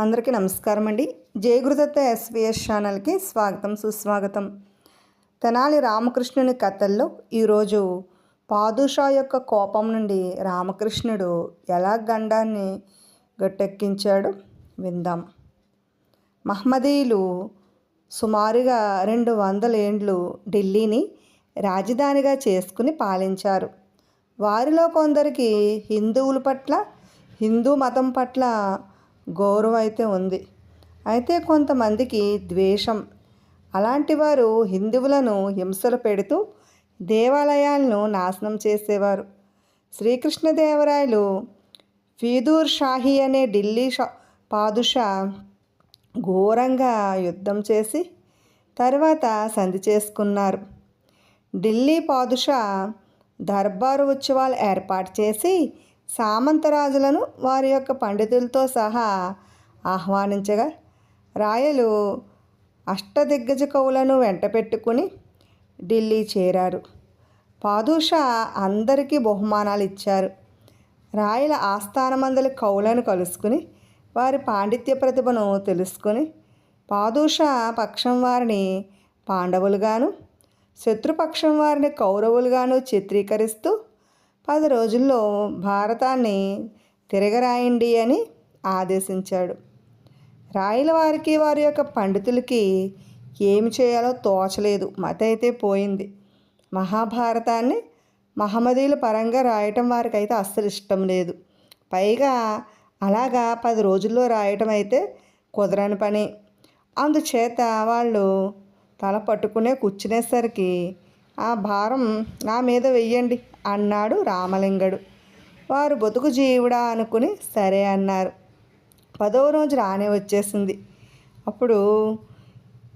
అందరికీ నమస్కారం అండి జయగురుదత్త ఎస్విఎస్ ఛానల్కి స్వాగతం సుస్వాగతం. తెనాలి రామకృష్ణుని కథల్లో ఈరోజు పాదుషా యొక్క కోపం నుండి రామకృష్ణుడు ఎలా గండాన్ని గట్టెక్కించాడు విందాం. మహమ్మదీయులు సుమారుగా రెండు వందల ఏండ్లు ఢిల్లీని రాజధానిగా చేసుకుని పాలించారు. వారిలో కొందరికి హిందువుల పట్ల హిందూ మతం పట్ల గౌరవం అయితే ఉంది. అయితే కొంతమందికి ద్వేషం. అలాంటి వారు హిందువులను హింసలు పెడుతూ దేవాలయాలను నాశనం చేసేవారు. శ్రీకృష్ణదేవరాయలు ఫీదూర్ షాహీ అనే ఢిల్లీ షా పాదుషా ఘోరంగా యుద్ధం చేసి తర్వాత సంధి చేసుకున్నారు. ఢిల్లీ పాదుషా దర్బారు ఉత్సవాలు ఏర్పాటు చేసి సామంతరాజులను వారి యొక్క పండితులతో సహా ఆహ్వానించగా రాయలు అష్టదిగ్గజ కవులను వెంట పెట్టుకుని ఢిల్లీ చేరారు. పాదుషా అందరికీ బహుమానాలు ఇచ్చారు. రాయల ఆస్థానమందలి కవులను కలుసుకుని వారి పాండిత్య ప్రతిభను తెలుసుకొని పాదుషా పక్షం వారిని పాండవులుగాను శత్రుపక్షం వారిని కౌరవులుగాను చిత్రీకరిస్తూ పది రోజుల్లో భారతాన్ని తిరగరాయండి అని ఆదేశించాడు. రాయల వారికి వారి యొక్క పండితులకి ఏమి చేయాలో తోచలేదు. మత అయితే పోయింది. మహాభారతాన్ని మహమ్మదీల పరంగా రాయటం వారికైతే అస్సలు ఇష్టం లేదు. పైగా అలాగా పది రోజుల్లో రాయటం అయితే కుదరని పని. అందుచేత వాళ్ళు తల పట్టుకునే కూర్చునేసరికి ఆ భారం నా మీద వెయ్యండి. అన్నాడు రామలింగడు. వారు బతుకు జీవుడా అనుకుని సరే అన్నారు. పదవ రోజు రానే వచ్చేసింది. అప్పుడు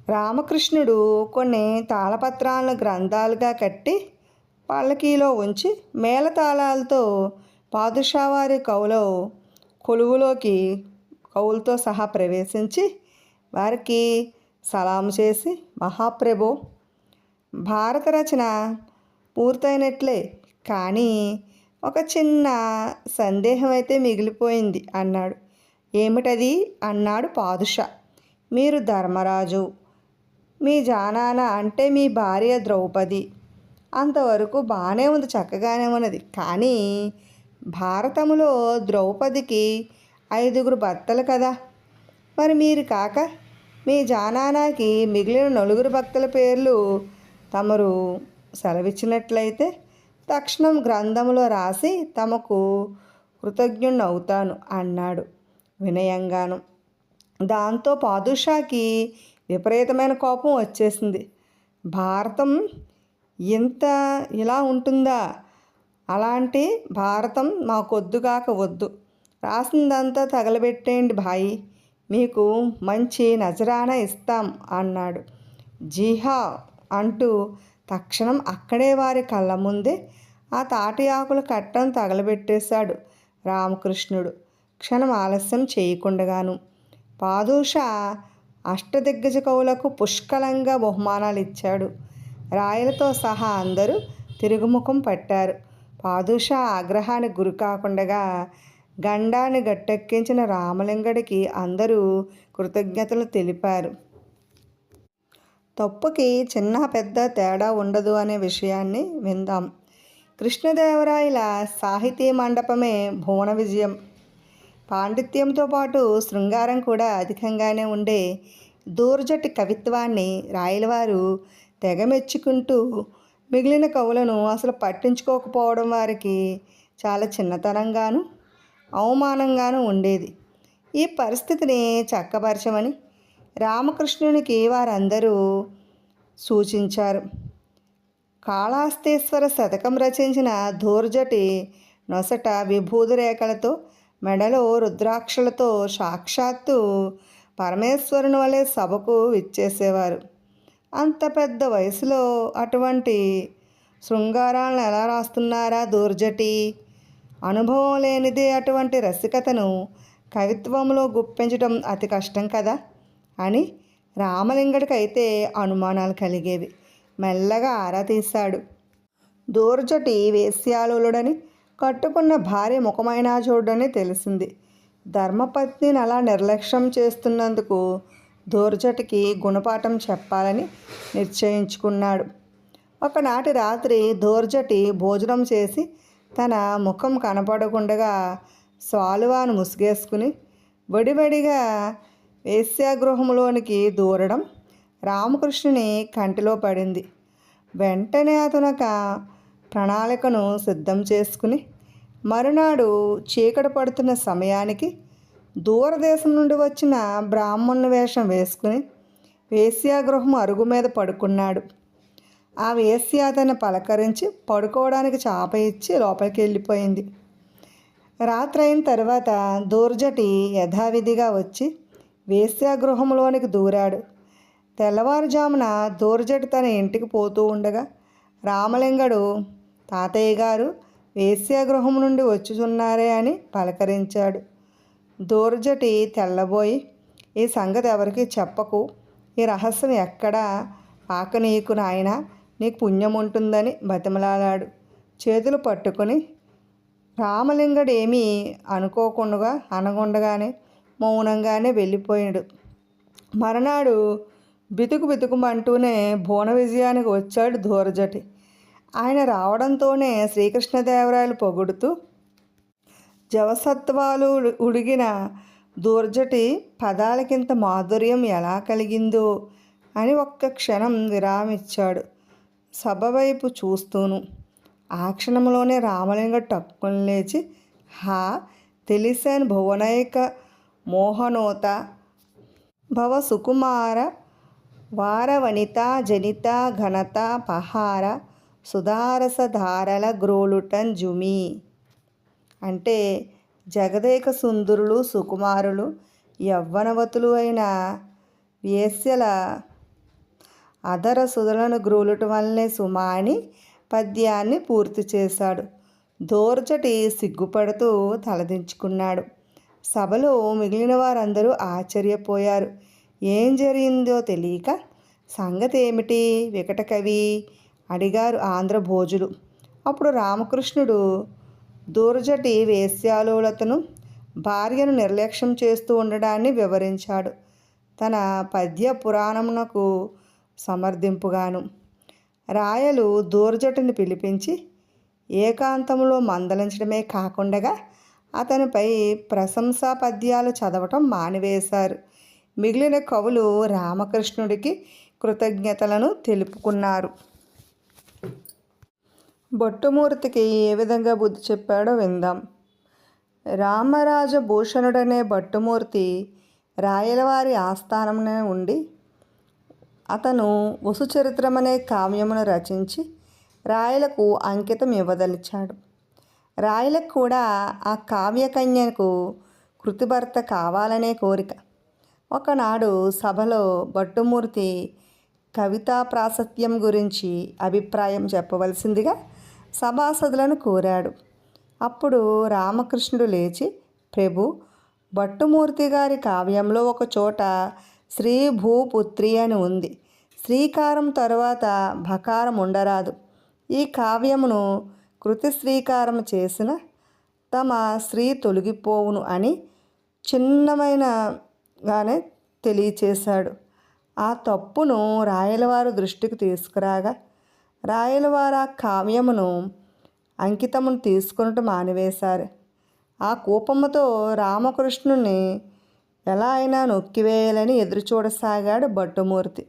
రామకృష్ణుడు కొన్ని తాళపత్రాలను గ్రంథాలుగా కట్టి పల్లకీలో ఉంచి మేళతాళాలతో పాదుషావారి కవులో కొలువులోకి కవులతో సహా ప్రవేశించి వారికి సలాం చేసి మహాప్రభు భారత రచన పూర్తయినట్లే. కానీ ఒక చిన్న సందేహం అయితే మిగిలిపోయింది అన్నాడు. ఏమిటది? అన్నాడు పాదుషా. మీరు ధర్మరాజు మీ జానాన అంటే మీ భార్య ద్రౌపది. అంతవరకు బాగానే ఉంది చక్కగానే ఉన్నది. కానీ భారతములో ద్రౌపదికి ఐదుగురు భర్తలు కదా. మరి మీరు కాక మీ జానానాకి మిగిలిన నలుగురు భక్తుల పేర్లు తమరు సెలవిచ్చినట్లయితే తక్షణం గ్రంథంలో రాసి తమకు కృతజ్ఞుణ్ణవుతాను అన్నాడు. వినయంగాను దాంతో పాదుషాకి విపరీతమైన కోపం వచ్చేసింది. భారతం ఇంత ఇలా ఉంటుందా? అలాంటి భారతం మాకొద్దుగాక వద్దు. రాసిందంతా తగలబెట్టేయండి భాయి. మీకు మంచి నజరాన ఇస్తాం అన్నాడు. జీహా అంటూ తక్షణం అక్కడే వారి కళ్ళ ముందే ఆ తాటి ఆకుల కట్టను తగలబెట్టేశాడు రామకృష్ణుడు. క్షణం ఆలస్యం చేయకుండగాను. పాదూష అష్టదిగ్గజ కవులకు పుష్కలంగా బహుమానాలు ఇచ్చాడు రాయలతో సహా అందరూ తిరుగుముఖం పట్టారు. పాదూష ఆగ్రహానికి గురి కాకుండా గండాన్ని గట్టెక్కించిన రామలింగడికి అందరూ కృతజ్ఞతలు తెలిపారు. తప్పుకి చిన్న పెద్ద తేడా ఉండదు అనే విషయాన్ని విందాం. కృష్ణదేవరాయల సాహితీ మండపమే భువన విజయం. పాండిత్యంతో పాటు శృంగారం కూడా అధికంగానే ఉండే దూర్జటి కవిత్వాన్ని రాయలవారు తెగ మెచ్చుకుంటూ మిగిలిన కవులను అసలు పట్టించుకోకపోవడం వారికి చాలా చిన్నతనంగాను అవమానంగాను ఉండేది. ఈ పరిస్థితిని చక్కపరచమని రామకృష్ణునికి వారందరూ సూచించారు. కాళాస్తేశ్వర శతకం రచించిన ధూర్జటి నొసట విభూది రేఖలతో మెడలో రుద్రాక్షలతో సాక్షాత్తు పరమేశ్వరుని వలె సభకు విచ్చేసేవారు. అంత పెద్ద వయసులో అటువంటి శృంగారాలను ఎలా రాస్తున్నారా దూర్జటి? అనుభవం లేనిదే అటువంటి రసికతను కవిత్వంలో గుప్పించడం అతి కష్టం కదా అని రామలింగడికైతే అనుమానాలు కలిగేవి. మెల్లగా ఆరా తీశాడు. దూర్జటి వేశ్యాలుడని కట్టుకున్న భార్య ముఖమైనా చూడని తెలిసింది. ధర్మపత్నిని అలా నిర్లక్ష్యం చేస్తున్నందుకు దూర్జటికి గుణపాఠం చెప్పాలని నిశ్చయించుకున్నాడు. ఒకనాటి రాత్రి దూర్జటి భోజనం చేసి తన ముఖం కనపడకుండగా స్వాలువాను ముసుగేసుకుని వడివడిగా వేశ్యాగృహంలోనికి దూరడం రామకృష్ణుని కంటిలో పడింది. వెంటనే అతను ఒక ప్రణాళికను సిద్ధం చేసుకుని మరునాడు చీకటి పడుతున్న సమయానికి దూరదేశం నుండి వచ్చిన బ్రాహ్మణుని వేషం వేసుకుని వేశ్యాగృహం అరుగు మీద పడుకున్నాడు. ఆ వేశ్య అతన్ని పలకరించి పడుకోవడానికి చాప ఇచ్చి లోపలికి వెళ్ళిపోయింది. రాత్రి అయిన తర్వాత దూర్జటి యథావిధిగా వచ్చి వేశ్యాగృహంలోనికి దూరాడు. తెల్లవారుజామున దూర్జటి తన ఇంటికి పోతూ ఉండగా రామలింగడు తాతయ్య గారు వేశ్యాగృహం నుండి వచ్చుచున్నారే అని పలకరించాడు. దూర్జటి తెల్లబోయి ఈ సంగతి ఎవరికి చెప్పకు. ఈ రహస్యం ఎక్కడా? పాక నీకు నాయన నీకు పుణ్యం ఉంటుందని బతిమలాడాడు. చేతులు పట్టుకొని రామలింగడు ఏమీ అనుకోకుండా అనగుండగానే మౌనంగానే వెళ్ళిపోయాడు మరునాడు బితుకు బితుకుమంటూనే భువన విజయానికి వచ్చాడు ధూరజటి ఆయన రావడంతోనే శ్రీకృష్ణదేవరాయలు పొగుడుతూ జవసత్వాలు ఉడిగిన దూర్జటి పదాలకింత మాధుర్యం ఎలా కలిగిందో? అని ఒక్క క్షణం విరామిచ్చాడు సభ వైపు చూస్తూను. ఆ క్షణంలోనే రామలింగ టక్కుని లేచి హా తెలిసాను భువనైక మోహనోత భవ సుకుమార వారవనిత జనిత ఘనత పహార సుధారస ధారల గ్రోలుటన్ జుమి. అంటే జగదేక సుందరులు సుకుమారులు యవ్వనవతులు అయిన వేశ్యల అదర సుధలను గ్రోలుట వల్లనే సుమాని పద్యాన్ని పూర్తి చేశాడు. దోర్చటి సిగ్గుపడుతూ తలదించుకున్నాడు. సభలో మిగిలిన వారందరూ ఆశ్చర్యపోయారు. ఏం జరిగిందో తెలియక సంగతి ఏమిటి వికటకవి? అడిగారు ఆంధ్ర భోజులు అప్పుడు రామకృష్ణుడు దూరజటి వేశ్యాలోలతను భార్యను నిర్లక్ష్యం చేస్తూ ఉండడాన్ని వివరించాడు. తన పద్య పురాణమునకు సమర్థింపుగాను. రాయలు దూర్జటిని పిలిపించి ఏకాంతంలో మందలించడమే కాకుండా అతనిపై ప్రశంసా పద్యాలు చదవటం మానివేశారు. మిగిలిన కవులు రామకృష్ణుడికి కృతజ్ఞతలను తెలుపుకున్నారు. భట్టుమూర్తికి ఏ విధంగా బుద్ధి చెప్పాడో విందాం. రామరాజ భూషణుడనే భట్టుమూర్తి రాయలవారి ఆస్థానంలో ఉండి అతను వసుచరిత్రమనే కావ్యమును రచించి రాయలకు అంకితం ఇవ్వదలిచాడు. రాయలకు కూడా ఆ కావ్యకన్యకు కృతిభర్త కావాలనే కోరిక. ఒకనాడు సభలో భట్టుమూర్తి కవితా ప్రాశస్త్యం గురించి అభిప్రాయం చెప్పవలసిందిగా సభాసదులను కోరాడు. అప్పుడు రామకృష్ణుడు లేచి ప్రభు భట్టుమూర్తి గారి కావ్యంలో ఒక చోట శ్రీ భూపుత్రి అని ఉంది. శ్రీకారం తరువాత భకారం ఉండరాదు. ఈ కావ్యమును కృతి శ్రీకారం చేసిన తమ స్త్రీ తొలగిపోవును అని చిన్నమైన గానే తెలియచేశాడు. ఆ తప్పును రాయలవారు దృష్టికి తీసుకురాగా రాయలవారు ఆ కావ్యమును అంకితమును తీసుకునటం మానివేశారు. ఆ కూపముతో రామకృష్ణుని ఎలా అయినా నొక్కివేయాలని ఎదురుచూడసాగాడు భట్టుమూర్తి.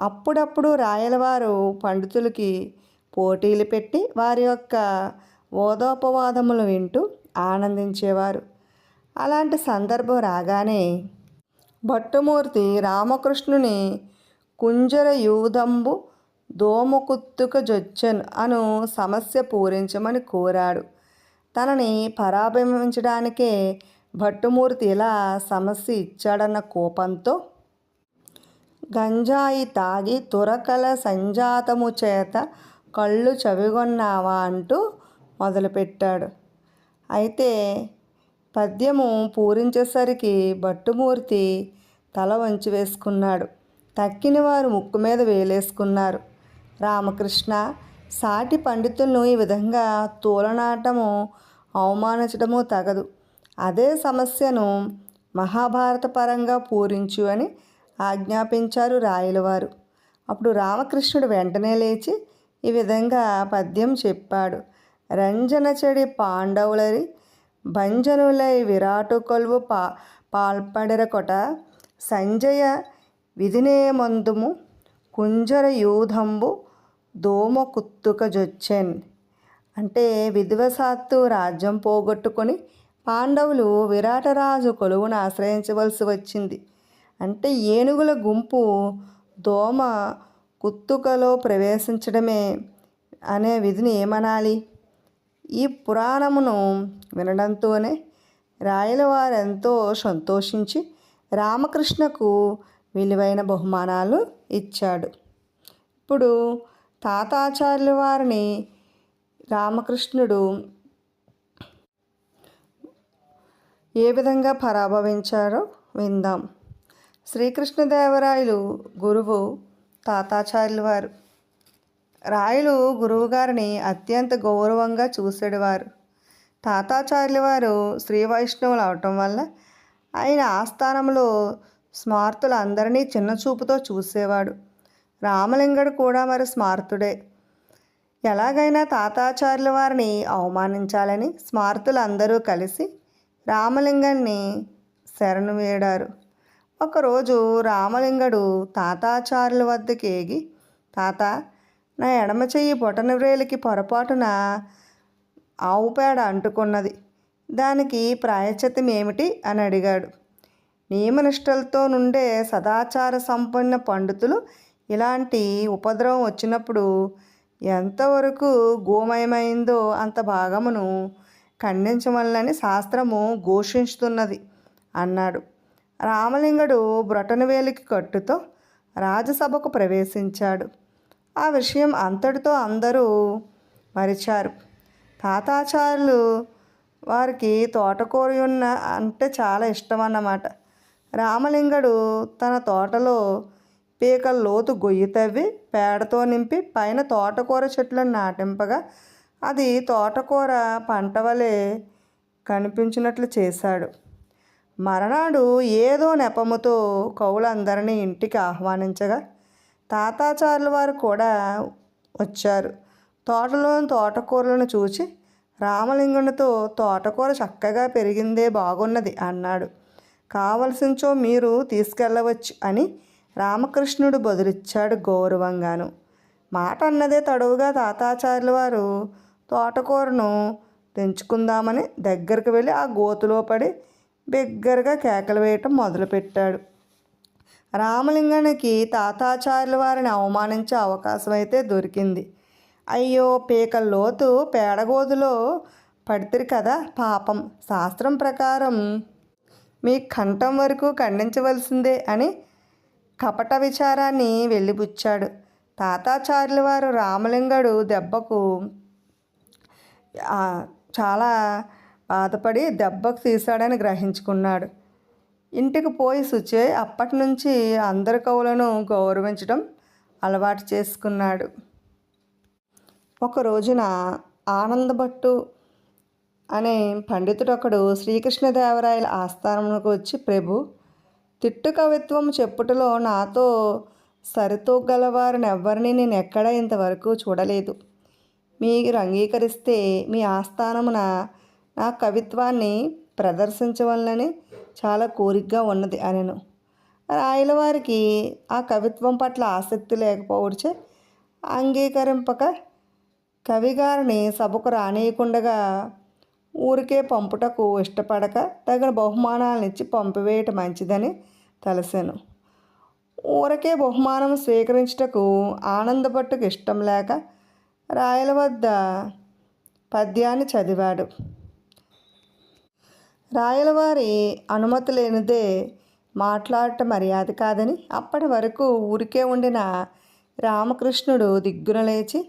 అప్పుడప్పుడు రాయలవారు పండితులకి పోటీలు పెట్టి వారి యొక్క ఓదోపవాదములు వింటూ ఆనందించేవారు. అలాంటి సందర్భం రాగానే భట్టుమూర్తి రామకృష్ణుని కుంజర యూదంబు దోమకుత్తుక జొచ్చన్ అను సమస్య పూరించమని కోరాడు. తనని పరాభవించడానికే భట్టుమూర్తి ఇలా సమస్య ఇచ్చాడన్న కోపంతో గంజాయి తాగి తురకల సంజాతము చేత కళ్ళు చవిగొన్నావా అంటూ మొదలుపెట్టాడు. అయితే పద్యము పూరించేసరికి భట్టుమూర్తి తల వంచి వేసుకున్నాడు. తక్కిన వారు ముక్కు మీద వేలేసుకున్నారు. రామకృష్ణ సాటి పండితులను ఈ విధంగా తూలనాటము అవమానించడము తగదు. అదే సమస్యను మహాభారత పరంగా పూరించు అని ఆజ్ఞాపించారు రాయలవారు. అప్పుడు రామకృష్ణుడు వెంటనే లేచి ఈ విధంగా పద్యం చెప్పాడు. రంజన చెడి పాండవులరి భంజనులై విరాటు కొలువు పా పాల్పడర కొట సంజయ విధినే మందుము కుంజర యూధంబు దోమ కుత్తుక జొచ్చెన్. అంటే విధివశాత్తు రాజ్యం పోగొట్టుకొని పాండవులు విరాటరాజు కొలువును ఆశ్రయించవలసి వచ్చింది. అంటే ఏనుగుల గుంపు దోమ కుత్తుకలో ప్రవేశించడమే అనే విధిని ఏమనాలి? ఈ పురాణమును వినడంతోనే రాయలవారు ఎంతో సంతోషించి రామకృష్ణకు విలువైన బహుమానాలు ఇచ్చాడు. ఇప్పుడు తాతాచార్యుల వారిని రామకృష్ణుడు ఏ విధంగా పరాభవించారో విందాం. శ్రీకృష్ణదేవరాయలు గురువు తాతాచార్యుల వారు. రాయలు గురువుగారిని అత్యంత గౌరవంగా చూసేవారు. తాతాచార్యుల వారు శ్రీ వైష్ణవులు అవటం వల్ల ఆయన ఆస్థానంలో స్మార్తులందరినీ చిన్నచూపుతో చిన్న చూపుతో చూసేవాడు. రామలింగడు కూడా మరి స్మార్తుడే. ఎలాగైనా తాతాచార్యుల వారిని అవమానించాలని స్మార్తులందరూ కలిసి రామలింగాన్ని శరణు వేడారు. ఒకరోజు రామలింగడు తాతాచార్యుల వద్దకు ఏగి తాత నా ఎడమ చెయ్యి బొటనవ్రేలికి పొరపాటున ఆవు పేడ అంటుకున్నది. దానికి ప్రాయశ్చిత్తం ఏమిటి? అని అడిగాడు. నియమనిష్టలతో నుండే సదాచార సంపన్న పండితులు ఇలాంటి ఉపద్రవం వచ్చినప్పుడు ఎంతవరకు గోమయమైందో అంత భాగమును ఖండించవలనని శాస్త్రము ఘోషించుతున్నది అన్నాడు. రామలింగడు బ్రొటనవేలికి కట్టుతో రాజసభకు ప్రవేశించాడు. ఆ విషయం అంతటితో అందరూ మరిచారు. తాతాచారులు వారికి తోటకూర ఉన్న అంటే చాలా ఇష్టం అన్నమాట రామలింగడు తన తోటలో పీకల లోతు గొయ్యి తవ్వి పేడతో నింపి పైన తోటకూర చెట్లను నాటింపగా అది తోటకూర పంట వలె కనిపించినట్లు చేశాడు. మరనాడు ఏదో నెపముతో కౌలందరినీ ఇంటికి ఆహ్వానించగా తాతాచార్యుల వారు కూడా వచ్చారు. తోటలోని తోటకూరలను చూచి రామలింగునితో తోటకూర చక్కగా పెరిగిందే బాగున్నది అన్నాడు. కావలసించో మీరు తీసుకెళ్ళవచ్చు అని రామకృష్ణుడు బదులిచ్చాడు గౌరవంగాను. మాట అన్నదే తడవుగా తాతాచార్యుల వారు తోటకూరను తెంచుకుందామని దగ్గరికి వెళ్ళి ఆ గోతులో పడి బిగ్గరగా కేకలు వేయటం మొదలుపెట్టాడు. రామలింగానికి తాతాచార్యుల వారిని అవమానించే అవకాశం అయితే దొరికింది. అయ్యో పీకల లోతు పేడగోదులో పడితిరి కదా పాపం. శాస్త్రం ప్రకారం మీ కంఠం వరకు ఖండించవలసిందే అని కపట విచారాన్ని వెళ్ళిపుచ్చాడు తాతాచార్యుల వారు రామలింగడు దెబ్బకు చాలా బాధపడి దెబ్బకు తీశాడని గ్రహించుకున్నాడు. ఇంటికి పోయి శుచే అప్పటి నుంచి అందరి కవులను గౌరవించడం అలవాటు చేసుకున్నాడు. ఒక రోజున ఆనందభట్టు అనే పండితుడు ఒకడు శ్రీకృష్ణదేవరాయల ఆస్థానంలోకి వచ్చి ప్రభు తిట్టు కవిత్వం చెప్పుటలో నాతో సరితూగలవారినెవ్వరిని నేను ఎక్కడా ఇంతవరకు చూడలేదు. మీరు అంగీకరిస్తే మీ ఆస్థానమున నా కవిత్వాన్ని ప్రదర్శించవలనని చాలా కోరికగా ఉన్నది అనను. రాయల వారికి ఆ కవిత్వం పట్ల ఆసక్తి లేకపోవచ్చే అంగీకరింపక కవిగారిని సభకు రానియకుండగా ఊరికే పంపుటకు ఇష్టపడక తగిన బహుమానాలను ఇచ్చి పంపివేయటం మంచిదని తలసాను. ఊరకే బహుమానం స్వీకరించుటకు ఆనందపట్టుకు ఇష్టం లేక రాయల వద్ద పద్యాన్ని చదివాడు. రాయలవారి అనుమతి లేనిదే మాట్లాడటం మర్యాద కాదని అప్పటి వరకు ఊరికే ఉండిన రామకృష్ణుడు దిగ్గున లేచి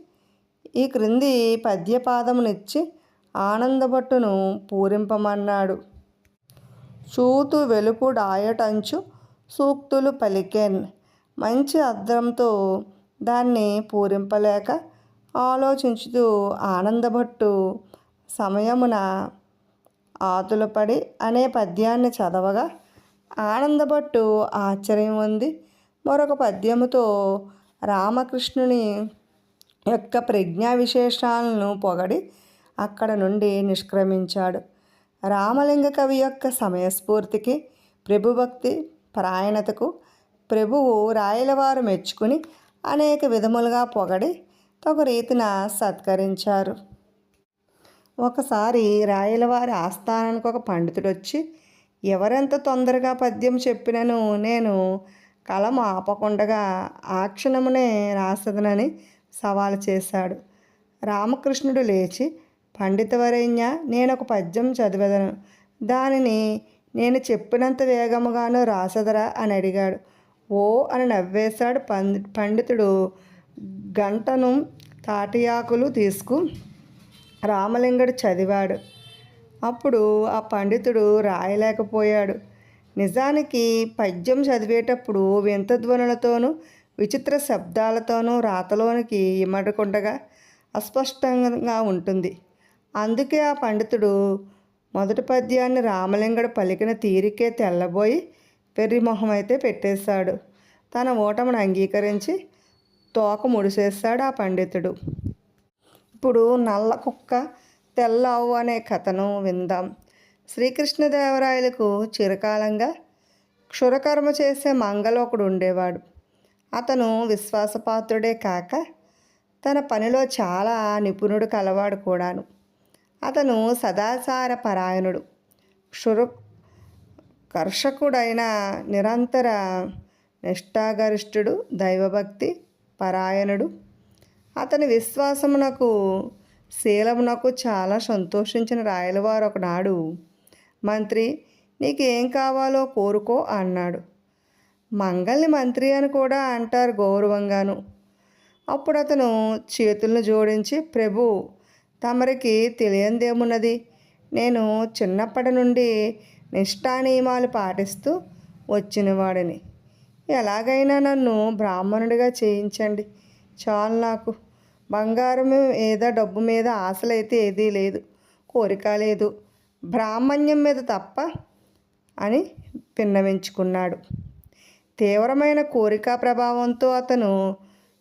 ఈ క్రింది పద్యపాదమునిచ్చి ఆనందభట్టును పూరింపమన్నాడు. చూతు వెలుపుడాయటంచు సూక్తులు పలికెన్. మంచి అర్థంతో దాన్ని పూరింపలేక ఆలోచించుతూ ఆనందభట్టు సమయమున ఆతులపడి అనే పద్యాన్ని చదవగా ఆనందపట్టు ఆశ్చర్యం ఉంది మరొక పద్యముతో రామకృష్ణుని యొక్క ప్రజ్ఞా విశేషాలను పొగడి అక్కడ నుండి నిష్క్రమించాడు. రామలింగ కవి యొక్క సమయస్ఫూర్తికి ప్రభుభక్తి పరాయణతకు ప్రభువు రాయలవారు మెచ్చుకుని అనేక విధములుగా పొగడి తగు రీతిన సత్కరించారు. ఒకసారి రాయలవారి ఆస్థానానికి ఒక పండితుడు వచ్చి ఎవరెంత తొందరగా పద్యం చెప్పినను నేను కలం ఆపకుండగా ఆ క్షణమునే రాసదనని సవాలు చేశాడు. రామకృష్ణుడు లేచి పండితవరేణ్య నేను ఒక పద్యం చదివెదను. దానిని నేను చెప్పినంత వేగముగాను రాసదరా అని అడిగాడు. ఓ అని నవ్వేశాడు పండి పండితుడు. గంటను తాటియాకులు తీసుకు రామలింగుడు చదివాడు. అప్పుడు ఆ పండితుడు రాయలేకపోయాడు. నిజానికి పద్యం చదివేటప్పుడు వింత ధ్వనులతోనూ విచిత్ర శబ్దాలతోనూ రాతలోనికి ఇమ్మడకుండగా అస్పష్టంగా ఉంటుంది. అందుకే ఆ పండితుడు మొదటి పద్యాన్ని రామలింగడు పలికిన తీరికే తెల్లబోయి పెర్రిమొహం అయితే పెట్టేశాడు. తన ఓటమును అంగీకరించి తోక ముడిసేస్తాడు ఆ పండితుడు. ఇప్పుడు నల్ల కుక్క తెల్ల అవ్వు అనే కథను విందాం. శ్రీకృష్ణదేవరాయలకు చిరకాలంగా క్షురకర్మ చేసే మంగళ ఒకడు ఉండేవాడు. అతను విశ్వాసపాత్రుడే కాక తన పనిలో చాలా నిపుణుడు కలవాడు కూడాను. అతను సదాచార పరాయణుడు. క్షుర కర్షకుడైన నిరంతర నిష్ఠాగరిష్ఠుడు దైవభక్తి పరాయణుడు. అతని విశ్వాసమునకు శీలమునకు చాలా సంతోషించిన రాయలవారు ఒకనాడు మంత్రి నీకేం కావాలో కోరుకో అన్నాడు. మంగళని మంత్రి అని కూడా అంటారు గౌరవంగాను. అప్పుడు అతను చేతులను జోడించి ప్రభు తమరికి తెలియందేమున్నది? నేను చిన్నప్పటి నుండి నిష్ఠా నియమాలు పాటిస్తూ వచ్చినవాడిని. ఎలాగైనా నన్ను బ్రాహ్మణుడిగా చేయించండి. చాలు నాకు. బంగారం మీద డబ్బు మీద ఆశలైతే ఏదీ లేదు కోరిక లేదు. బ్రాహ్మణ్యం మీద తప్ప అని పిన్నవించుకున్నాడు తీవ్రమైన కోరిక ప్రభావంతో అతను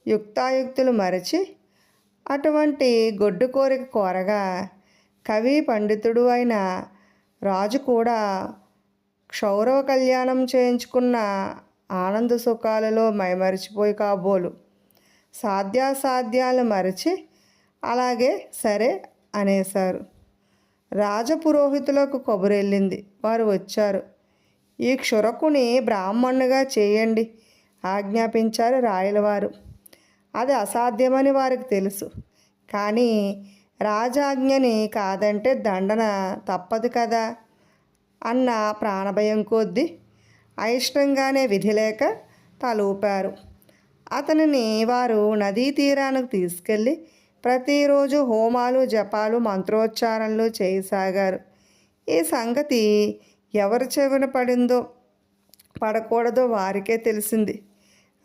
యుక్తాయుక్తులు మరచి అటువంటి గొడ్డు కోరిక కోరగా కవి పండితుడు అయిన రాజు కూడా క్షౌరవ కళ్యాణం చేయించుకున్న ఆనంద సుఖాలలో మైమరిచిపోయి కాబోలు. సాధ్యాసాధ్యాలు మరచి అలాగే సరే అనేశారు. రాజపురోహితులకు కబురెళ్ళింది వారు వచ్చారు. ఈ క్షురకుని బ్రాహ్మణుగా చేయండి ఆజ్ఞాపించారు రాయలవారు. అది అసాధ్యమని వారికి తెలుసు. కానీ రాజాజ్ఞని కాదంటే దండన తప్పదు కదా అన్న ప్రాణభయం కొద్దీ అయిష్టంగానే విధి లేక తలూపారు. అతనిని వారు నదీ తీరానికి తీసుకెళ్ళి ప్రతిరోజు హోమాలు జపాలు మంత్రోచ్చారణలు చేయసాగారు. ఈ సంగతి ఎవరు చెవిన పడిందో పడకూడదో వారికే తెలిసింది.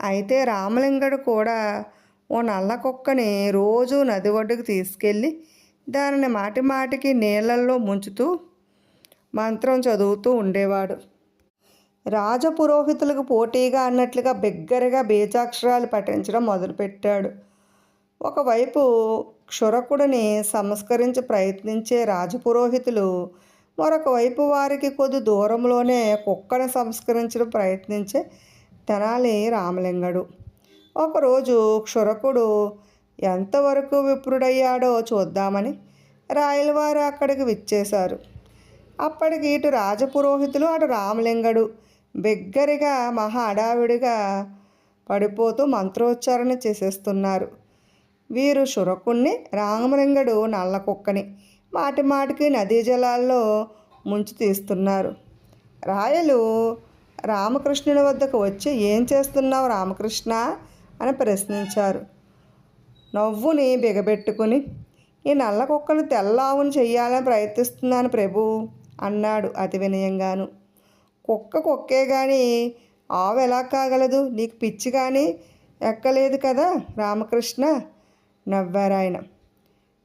అయితే రామలింగడు కూడా ఓ నల్ల కుక్కని రోజు నది ఒడ్డుకు తీసుకెళ్ళి దానిని మాటి మాటికి నీళ్ళల్లో ముంచుతూ మంత్రం చదువుతూ ఉండేవాడు. రాజపురోహితులకు పోటీగా అన్నట్లుగా బిగ్గరగా బీజాక్షరాలు పఠించడం మొదలుపెట్టాడు. ఒకవైపు క్షురకుడిని సంస్కరించి ప్రయత్నించే రాజపురోహితులు మరొక వైపు వారికి కొద్ది దూరంలోనే కుక్కను సంస్కరించడం ప్రయత్నించే తెనాలి రామలింగడు. ఒకరోజు క్షురకుడు ఎంతవరకు విప్రుడయ్యాడో చూద్దామని రాయలవారు అక్కడికి విచ్చేశారు. అప్పటికి ఇటు రాజపురోహితులు అటు రామలింగడు బిగ్గరగా మహా అడావిడిగా పడిపోతూ మంత్రోచ్చారణ చేసేస్తున్నారు. వీరు శురకుణ్ణి రామలింగడు నల్ల కుక్కని మాటి మాటికి నదీ జలాల్లో ముంచి తీస్తున్నారు. రాయలు రామకృష్ణుని వద్దకు వచ్చి ఏం చేస్తున్నావు రామకృష్ణ అని ప్రశ్నించారు. నవ్వుని బిగబెట్టుకుని ఈ నల్ల కుక్కను తెల్లావుని చెయ్యాలని ప్రయత్నిస్తున్నాను ప్రభు అన్నాడు అతి వినయంగాను కుక్క కుక్కే కానీ ఆవు ఎలా కాగలదు? నీకు పిచ్చి కానీ ఎక్కలేదు కదా రామకృష్ణ? నవ్వారాయన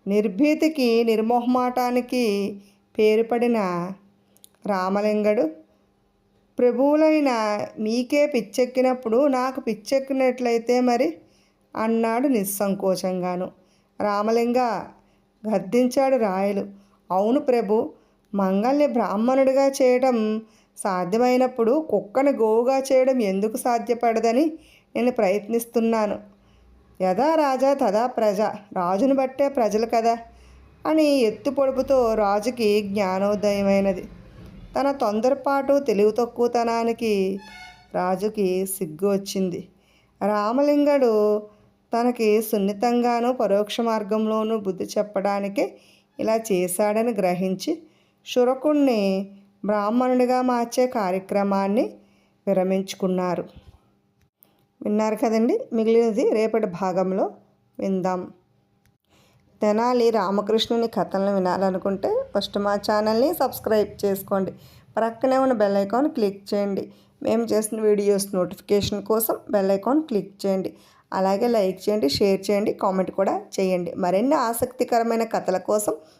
నిర్భీతికి నిర్మోహమాటానికి పేరుపడిన రామలింగడు ప్రభువులైన మీకే పిచ్చెక్కినప్పుడు నాకు పిచ్చెక్కినట్లయితే మరి అన్నాడు నిస్సంకోచంగాను. రామలింగ గద్దించాడు రాయలు. అవును ప్రభు మంగల్ని బ్రాహ్మణుడిగా చేయటం సాధ్యమైనప్పుడు కుక్కను గోవుగా చేయడం ఎందుకు సాధ్యపడదని నేను ప్రయత్నిస్తున్నాను. యథా రాజా తదా ప్రజ రాజును బట్టే ప్రజలు కదా అని ఎత్తు పొడుపుతో రాజుకి జ్ఞానోదయమైనది. తన తొందరపాటు తెలివి తక్కువతనానికి రాజుకి సిగ్గు వచ్చింది. రామలింగడు తనకి సున్నితంగానూ పరోక్ష మార్గంలోనూ బుద్ధి చెప్పడానికే ఇలా చేశాడని గ్రహించి శురకుణ్ణి బ్రాహ్మణుడిగా మార్చే కార్యక్రమాన్ని విరమించుకున్నారు. విన్నారు కదండి? మిగిలినది రేపటి భాగంలో విందాం. తెనాలి రామకృష్ణుని కథలను వినాలనుకుంటే ఫస్ట్ మా ఛానల్ని సబ్స్క్రైబ్ చేసుకోండి. ప్రక్కనే ఉన్న బెల్ ఐకాన్ క్లిక్ చేయండి. మేము చేసిన వీడియోస్ నోటిఫికేషన్ కోసం బెల్ ఐకాన్ క్లిక్ చేయండి. అలాగే లైక్ చేయండి షేర్ చేయండి కామెంట్ కూడా చేయండి. మరిన్ని ఆసక్తికరమైన కథల కోసం